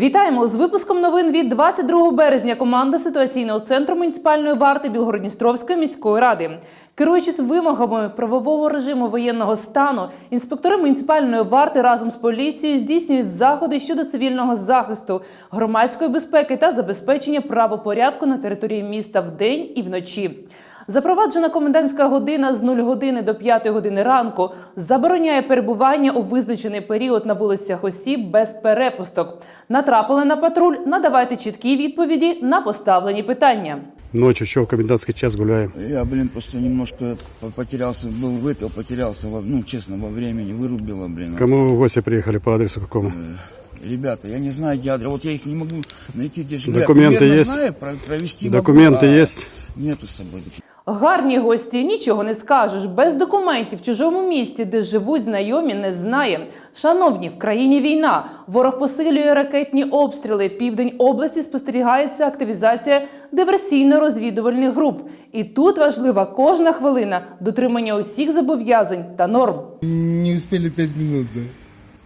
Вітаємо з випуском новин від 22 березня. Команда ситуаційного центру муніципальної варти Білгородністровської міської ради. Керуючись вимогами правового режиму воєнного стану, інспектори муніципальної варти разом з поліцією здійснюють заходи щодо цивільного захисту, громадської безпеки та забезпечення правопорядку на території міста вдень і вночі. Запроваджена комендантська година з 0 години до 5 години ранку забороняє перебування у визначений період на вулицях осіб без перепусток. Натрапили на патруль, надавайте чіткі відповіді на поставлені питання. Ночью еще в комендантский час гуляем. Я, блин, просто немножко по- потерялся, был выпил, потерялся, во- ну, честно, во времени, вырубило, блин. Кому вы в гости приехали по адресу какому? Ребята, я не знаю, где адрес, вот я их не могу найти, где живут. Документы Я примерно есть? знаю, про- провести могу, Документы а есть? Нету с собой документов. Гарні гості, нічого не скажеш. Без документів в чужому місті, де живуть знайомі, не знає. Шановні, в країні війна. Ворог посилює ракетні обстріли. Південь області спостерігається активізація диверсійно-розвідувальних груп. І тут важлива кожна хвилина дотримання усіх зобов'язань та норм. Не успели пять минут, да.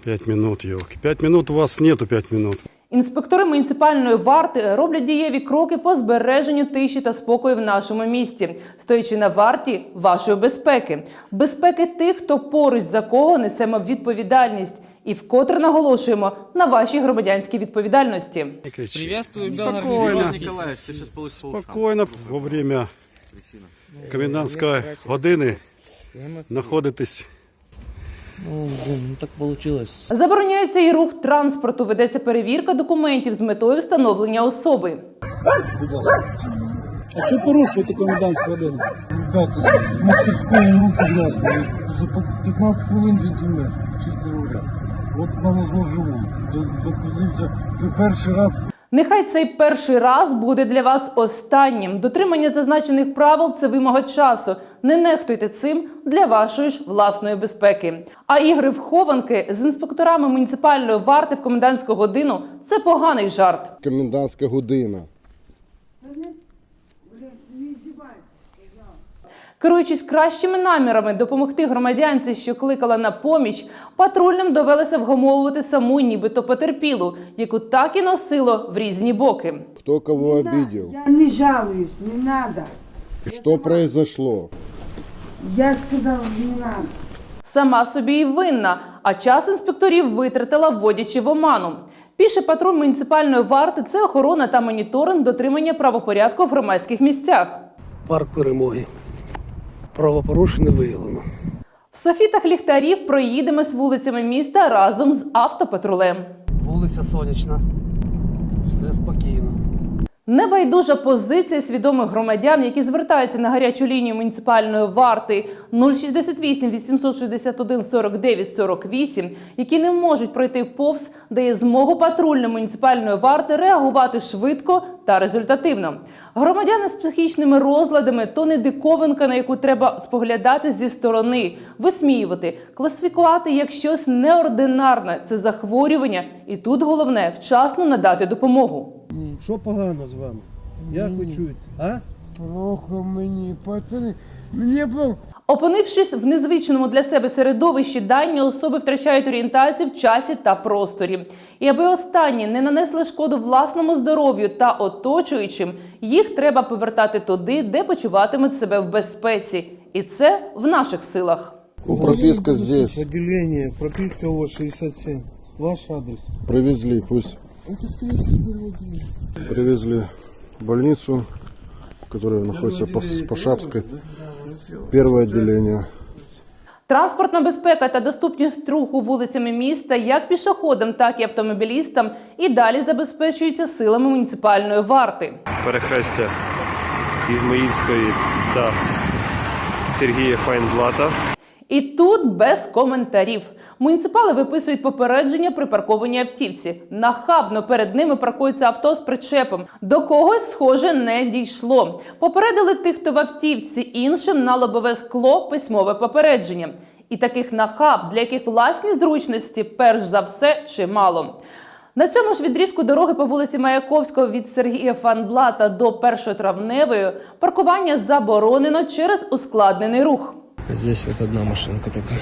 Пять минут, елки. Пять минут у вас нету пять минут. Інспектори муніципальної варти роблять дієві кроки по збереженню тиші та спокою в нашому місті, стоячи на варті вашої безпеки, безпеки тих, хто поруч за кого несемо відповідальність, і вкотре наголошуємо на вашій громадянській відповідальності. Приветствую, Спокойно. Николаевич, ты сейчас получишь по ушам. Спокойно во время комендантської години знаходитесь. Ну, ну так получилось. Забороняється і рух транспорту. Ведеться перевірка документів з метою встановлення особи. А що порушуєте комендантську годину? Ребята, мастерской руки грязные. За по 15 хвилин відійме, чисто говоря. От на лазу живу. За- Запізнився. Це перший раз Нехай цей перший раз буде для вас останнім. Дотримання зазначених правил це вимога часу. Не нехтуйте цим для вашої ж власної безпеки. А ігри в хованки з інспекторами муніципальної варти в комендантську годину це поганий жарт. Комендантська година. Керуючись кращими намірами допомогти громадянці, що кликала на поміч, патрульним довелося вгамовувати саму, нібито потерпілу, яку так і носило в різні боки. Кто кого обидел? Я не жалуюсь, не надо. Что произошло? Я сказала, не надо. Сама собі і винна, а час інспекторів витратила, вводячи в оману. Піший патруль муніципальної варти це охорона та моніторинг дотримання правопорядку в громадських місцях. Парк перемоги. Правопорушення виявлено. В софітах ліхтарів проїдемось вулицями міста разом з автопатрулем. Вулиця Сонячна. Все спокійно. Небайдужа позиція свідомих громадян, які звертаються на гарячу лінію муніципальної варти 068 861 49 48, які не можуть пройти повз, дає змогу патрульним муніципальної варти реагувати швидко та результативно. Громадяни з психічними розладами то не диковинка, на яку треба споглядати зі сторони, висміювати, класифікувати як щось неординарне. Це захворювання, і тут головне вчасно надати допомогу. Що погано з вами? Як ви чуєте? А? Плохо мені, пацани. Мені плохо. Опинившись в незвичному для себе середовищі, дані особи втрачають орієнтацію в часі та просторі. І аби останні не нанесли шкоду власному здоров'ю та оточуючим, їх треба повертати туди, де почуватимуть себе в безпеці. І це в наших силах. Ну, прописка здесь. Відділення, прописка ОВО 67. Ваш адрес. Привезли, пусть. Привезли в больницу, которая находится по, по Шапской. Первое отделение. Транспортна безпека та доступність руху вулицями міста як пішоходам, так і автомобілістам і далі забезпечуються силами муніципальної варти. перехрестя Ізмаїльської та Сергія Файнблата. І тут без коментарів. Муніципали виписують попередження при паркованій автівці. Нахабно перед ними паркується авто з причепом. До когось, схоже, не дійшло. Попередили тих, хто в автівці, іншим на лобове скло письмове попередження. І таких нахаб, для яких власні зручності, перш за все, чимало. На цьому ж відрізку дороги по вулиці Маяковського від Сергія Фанблата до Першотравневої паркування заборонено через ускладнений рух. Здесь вот одна машинка только.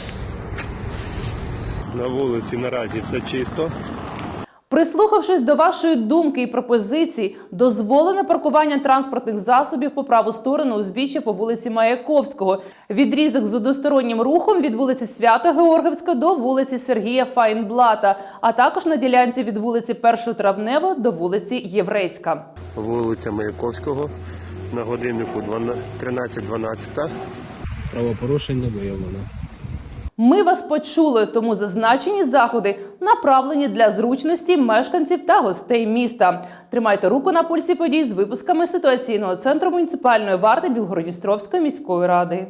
На вулиці наразі все чисто. Прислухавшись до вашої думки і пропозицій, дозволене паркування транспортних засобів по праву сторону узбіччя по вулиці Маяковського, відрізок з одностороннім рухом від вулиці Свято-Георгівська до вулиці Сергія Файнблата, а також на ділянці від вулиці 1 Травнево до вулиці Єврейська. Вулиця Маяковського на годиннику 13.12. Правопорушень не виявлено. Ми вас почули, тому зазначені заходи направлені для зручності мешканців та гостей міста. Тримайте руку на пульсі подій з випусками ситуаційного центру муніципальної варти Білгородністровської міської ради.